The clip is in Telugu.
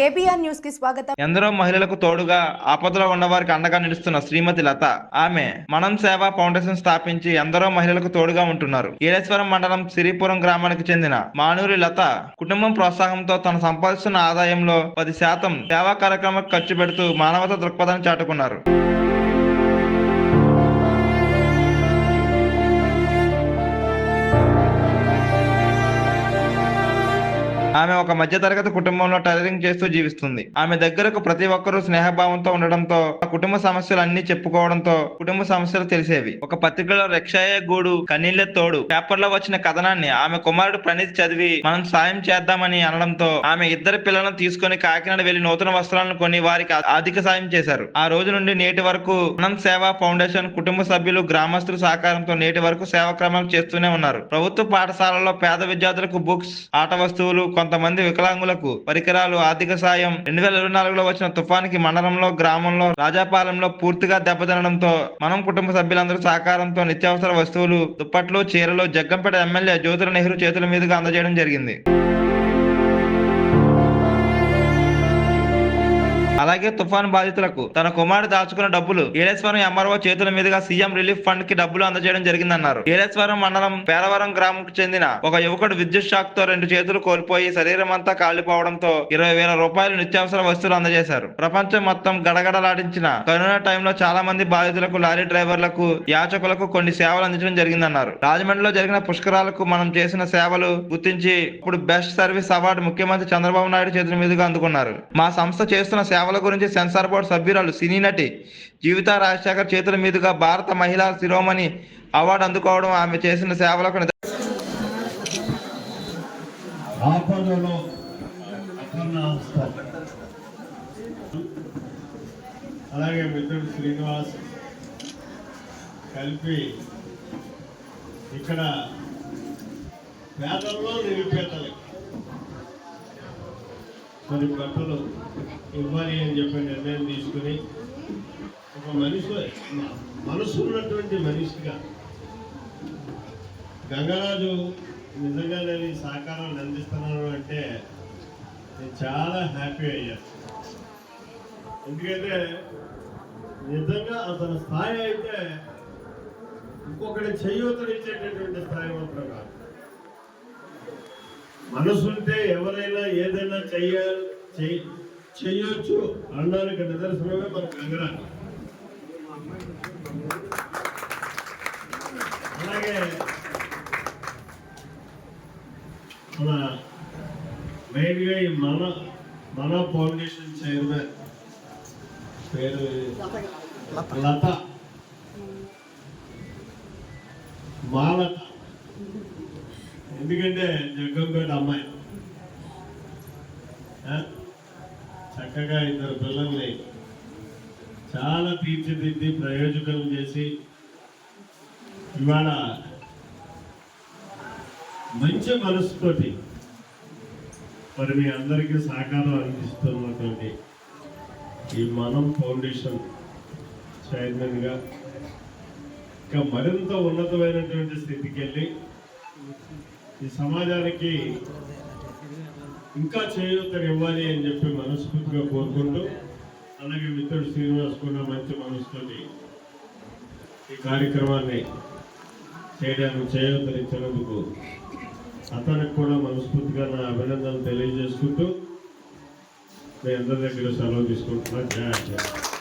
కేబీఆర్ న్యూస్కి స్వాగతం. ఎందరో మహిళలకు తోడుగా ఆపదలో ఉన్నవారికి అండగా నిలుస్తున్న శ్రీమతి లత. ఆమె మనం సేవ ఫౌండేషన్ స్థాపించి ఎందరో మహిళలకు తోడుగా ఉంటున్నారు. ఏలేశ్వరం మండలం సిరిపురం గ్రామానికి చెందిన మానూరి లత కుటుంబం ప్రోత్సాహంతో తను సంపాదిస్తున్న ఆదాయంలో పది శాతం సేవా కార్యక్రమాలకు ఖర్చు పెడుతూ మానవత దృక్పథాన్ని చాటుకున్నారు. ఆమె ఒక మధ్యతరగతి కుటుంబంలో టైలరింగ్ చేస్తూ జీవిస్తుంది. ఆమె దగ్గరకు ప్రతి ఒక్కరూ స్నేహభావంతో ఉండడంతో ఆ కుటుంబ సమస్యలు అన్ని చెప్పుకోవడంతో కుటుంబ సమస్యలు తెలిసేవి. ఒక పత్రికలో రక్షాయ గూడు కన్నీళ్ళే తోడు. పేపర్లో వచ్చిన కథనాన్ని ఆమె కుమారుడు ప్రణీత్ చదివి మనం సాయం చేద్దామని అనడంతో ఆమె ఇద్దరు పిల్లలను తీసుకొని కాకినాడ వెళ్ళి నూతన వస్త్రాలను కొని వారికి ఆర్థిక సాయం చేశారు. ఆ రోజు నుండి నేటి వరకు మనం సేవా ఫౌండేషన్ కుటుంబ సభ్యులు గ్రామస్తుల సహకారంతో నేటి వరకు సేవా క్రమాలు చేస్తూనే ఉన్నారు. ప్రభుత్వ పాఠశాలలో పేద విద్యార్థులకు బుక్స్ ఆట వస్తువులు కొంతమంది వికలాంగులకు పరికరాలు ఆర్థిక సాయం. రెండు వేల ఇరవై నాలుగులో వచ్చిన తుఫానికి మండలంలో గ్రామంలో రాజాపాలెంలో పూర్తిగా దెబ్బతినడంతో మనం కుటుంబ సభ్యులందరూ సహకారంతో నిత్యావసర వస్తువులు దుప్పట్లు చీరలు జగ్గంపేట ఎమ్మెల్యే జ్యోతుల నెహ్రూ చేతుల మీదుగా అందజేయడం జరిగింది. అలాగే తుఫాన్ బాధితులకు తన కుమారుడు దాచుకున్న డబ్బులు ఏలేశ్వరం ఎంఆర్ఓ చేతుల మీదుగా సీఎం రిలీఫ్ ఫండ్కి డబ్బులు అందజేయడం జరిగిందన్నారు. ఏలేశ్వరం మండలం పేరవరం గ్రామంకు చెందిన ఒక యువకుడు విద్యుత్ షాక్తో రెండు చేతులు కోల్పోయి శరీరం అంతా కాలిపోవడంతో ఇరవై వేల రూపాయలు నిత్యావసర వస్తువులు అందజేశారు. ప్రపంచం మొత్తం గడగడలాడించిన కరోనా టైంలో చాలా మంది బాధితులకు లారీ డ్రైవర్లకు యాచకులకు కొన్ని సేవలు అందించడం జరిగిందన్నారు. రాజమండ్రిలో జరిగిన పుష్కరాలకు మనం చేసిన సేవలు గుర్తించి ఇప్పుడు బెస్ట్ సర్వీస్ అవార్డు ముఖ్యమంత్రి చంద్రబాబు నాయుడు చేతుల మీదుగా అందుకున్నారు. మా సంస్థ చేస్తున్న సేవలు గురించి సెన్సార్ బోర్డు సభ్యురాలు సినీ నటి జీవిత రాజశేఖర్ చేతుల మీదుగా భారత మహిళా శిరోమణి అవార్డు అందుకోవడం ఆమె చేసిన సేవలకు అలాగే మిత్రుడు శ్రీనివాస్ కలిపి ఇక్కడ పేదల్లో నిరుపేదలు మరి బట్టలు ఇవ్వాలి అని చెప్పి నిర్ణయం తీసుకుని ఒక మనిషి మనసు ఉన్నటువంటి మనిషిగా గంగరాజు నిజంగా నేను ఈ సహకారాన్ని అందిస్తున్నాను అంటే నేను చాలా హ్యాపీ అయ్యాను. ఎందుకంటే నిజంగా అతని స్థాయి అయితే ఇంకొకటి చేయూతనిచ్చేటటువంటి స్థాయి మాత్రం కాదు. మనసుంటే ఎవరైనా ఏదైనా చెయ్యాలి చెయ్యి చెయ్యొచ్చు అనడానికి నిదర్శనమే మన గంగరాజు అలాగే మన మెయిన్గా ఈ మన మన ఫౌండేషన్ చైర్మన్ పేరు లత. మాలత. ఎందుకంటే జగ్గంపేట అమ్మాయి. చక్కగా ఇద్దరు పిల్లల్ని చాలా తీర్చిదిద్ది ప్రయోజకం చేసి ఇవాళ మంచి మనసుతోటి మరి మీ అందరికీ సహకారం అందిస్తున్నటువంటి ఈ మనం ఫౌండేషన్ చైర్మన్గా ఇంకా మరింత ఉన్నతమైనటువంటి స్థితికి వెళ్ళి ఈ సమాజానికి ఇంకా చేయూతలు ఇవ్వాలి అని చెప్పి మనస్ఫూర్తిగా కోరుకుంటూ అలాగే మిత్రుడు శ్రీనివాస్ కూడా మంచి మనసుతోటి ఈ కార్యక్రమాన్ని చేయడానికి చేయూతనిచ్చినందుకు అతనికి కూడా మనస్ఫూర్తిగా నా అభినందనలు తెలియజేసుకుంటూ మీ అందరి దగ్గర సెలవు తీసుకుంటున్నా. జయ